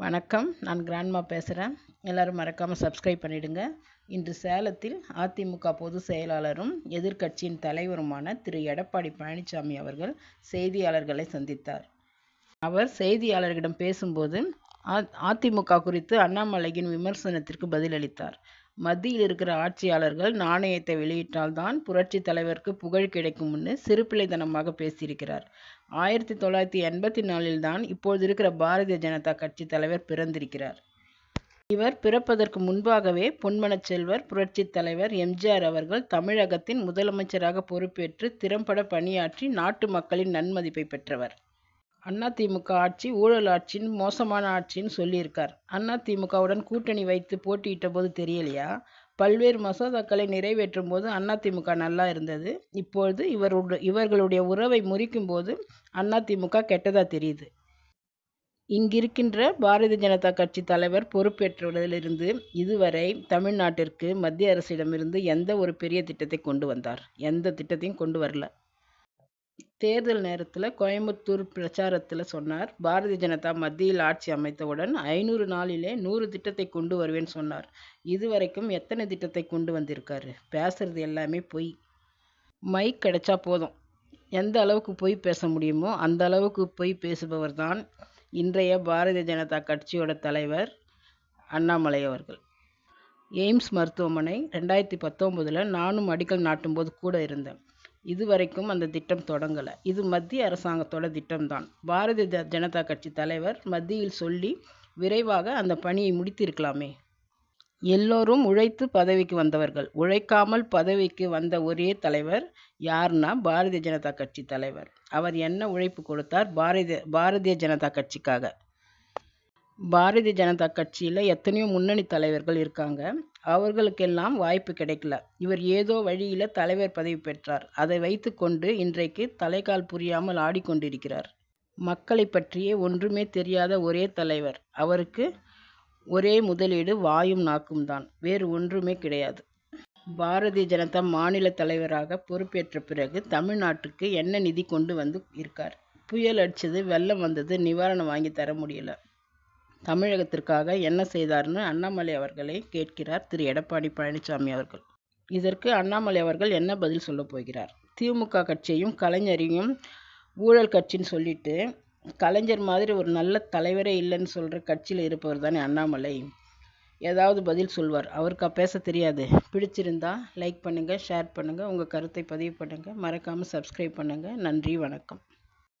வணக்கம். நான் கிராண்ட்மா பேசுகிறேன் எல்லோரும் மறக்காமல் சப்ஸ்கிரைப் பண்ணிவிடுங்க இன்று சேலத்தில் அதிமுக பொதுச் செயலாளரும் எதிர்க்கட்சியின் தலைவருமான திரு. எடப்பாடி பழனிசாமி அவர்கள் செய்தியாளர்களை சந்தித்தார். அவர் செய்தியாளர்களிடம் பேசும்போது அதிமுக குறித்து அண்ணாமலையின் விமர்சனத்திற்கு பதிலளித்தார். மத்தியில் இருக்கிற ஆட்சியாளர்கள் நாணயத்தை வெளியிட்டால்தான் புரட்சி தலைவருக்கு புகழ் கிடைக்கும்னு சிறுபிள்ளைத்தனமாக பேசியிருக்கிறார். ஆயிரத்தி தொள்ளாயிரத்தி எண்பத்தி நாலில் தான் இப்போது இருக்கிற பாரதிய ஜனதா கட்சி தலைவர் பிறந்திருக்கிறார். இவர் பிறப்பதற்கு முன்பாகவே பொன்மனச் செல்வர் புரட்சி தலைவர் எம்ஜிஆர் அவர்கள் தமிழகத்தின் முதலமைச்சராக பொறுப்பேற்று திறம்பட பணியாற்றி நாட்டு மக்களின் நன்மதிப்பை பெற்றவர். அதிமுக ஆட்சி ஊழல் ஆட்சின்னு மோசமான ஆட்சின்னு சொல்லியிருக்கார். அதிமுகவுடன் கூட்டணி வைத்து போட்டியிட்ட போது தெரியலையா? பல்வேறு மசோதாக்களை நிறைவேற்றும் போது அதிமுக நல்லா இருந்தது. இப்பொழுது இவருடைய இவர்களுடைய உறவை முறிக்கும் போது அதிமுக கெட்டதா தெரியுது. இங்கிருக்கின்ற பாரதிய ஜனதா கட்சி தலைவர் பொறுப்பேற்றதிலிருந்து இதுவரை தமிழ்நாட்டிற்கு மத்திய அரசிடமிருந்து எந்த ஒரு பெரிய திட்டத்தை கொண்டு வந்தார்? எந்த திட்டத்தையும் கொண்டு வரல. தேர்தல் நேரத்தில் கோயம்புத்தூர் பிரச்சாரத்தில் சொன்னார். பாரதிய ஜனதா மத்தியில் ஆட்சி அமைத்தவுடன் ஐநூறு நாளிலே நூறு திட்டத்தை கொண்டு வருவேன்னு சொன்னார். இதுவரைக்கும் எத்தனை திட்டத்தை கொண்டு வந்திருக்காரு? பேசுறது எல்லாமே பொய். மைக் கிடைச்சா போதும். எந்த அளவுக்கு பொய் பேச முடியுமோ அந்த அளவுக்கு பொய் பேசுபவர் தான் இன்றைய பாரதிய ஜனதா கட்சியோட தலைவர் அண்ணாமலை அவர்கள். எய்ம்ஸ் மருத்துவமனை ரெண்டாயிரத்தி பத்தொம்போதில் நானும் அடிக்கல் நாட்டும்போது கூட இருந்தேன். இதுவரைக்கும் அந்த திட்டம் தொடங்கலை. இது மத்திய அரசாங்கத்தோட திட்டம்தான். பாரதிய ஜனதா கட்சி தலைவர் மத்தியில் சொல்லி விரைவாக அந்த பணியை முடித்திருக்கலாமே. எல்லோரும் உழைத்து பதவிக்கு வந்தவர்கள். உழைக்காமல் பதவிக்கு வந்த ஒரே தலைவர் யார்னா பாரதிய ஜனதா கட்சி தலைவர். அவர் என்ன உழைப்பு கொடுத்தார்? பாரதிய பாரதிய ஜனதா கட்சிக்காக. பாரதிய ஜனதா கட்சியில் எத்தனையோ முன்னணி தலைவர்கள் இருக்காங்க. அவர்களுக்கெல்லாம் வாய்ப்பு கிடைக்கல. இவர் ஏதோ வழியில் தலைவர் பதவி பெற்றார். அதை வைத்துக்கொண்டு இன்றைக்கு தலைகால் புரியாமல் ஆடிக்கொண்டிருக்கிறார். மக்களை பற்றியே ஒன்றுமே தெரியாத ஒரே தலைவர். அவருக்கு ஒரே முதலீடு வாயும் நாக்கும் தான். வேறு ஒன்றுமே கிடையாது. பாரதிய ஜனதா மாநில தலைவராக பொறுப்பேற்ற பிறகு தமிழ்நாட்டுக்கு என்ன நிதி கொண்டு வந்து இருக்கார்? புயல் அடித்தது வெள்ளம் வந்தது நிவாரணம் வாங்கி தர முடியல. தமிழகத்திற்காக என்ன செய்தார்னு அண்ணாமலை அவர்களை கேட்கிறார் திரு. எடப்பாடி பழனிசாமி அவர்கள். இதற்கு அண்ணாமலை அவர்கள் என்ன பதில் சொல்ல போகிறார்? திமுக கட்சியையும் கலைஞரையும் ஊழல் கட்சின்னு சொல்லிட்டு கலைஞர் மாதிரி ஒரு நல்ல தலைவரே இல்லைன்னு சொல்கிற கட்சியில் இருப்பவர் தானே அண்ணாமலை. ஏதாவது பதில் சொல்வார். அவருக்கு பேச தெரியாது. பிடிச்சிருந்தா லைக் பண்ணுங்கள் ஷேர் பண்ணுங்கள் உங்கள் கருத்தை பதிவு பண்ணுங்கள் மறக்காமல் சப்ஸ்கிரைப் பண்ணுங்கள் நன்றி வணக்கம்.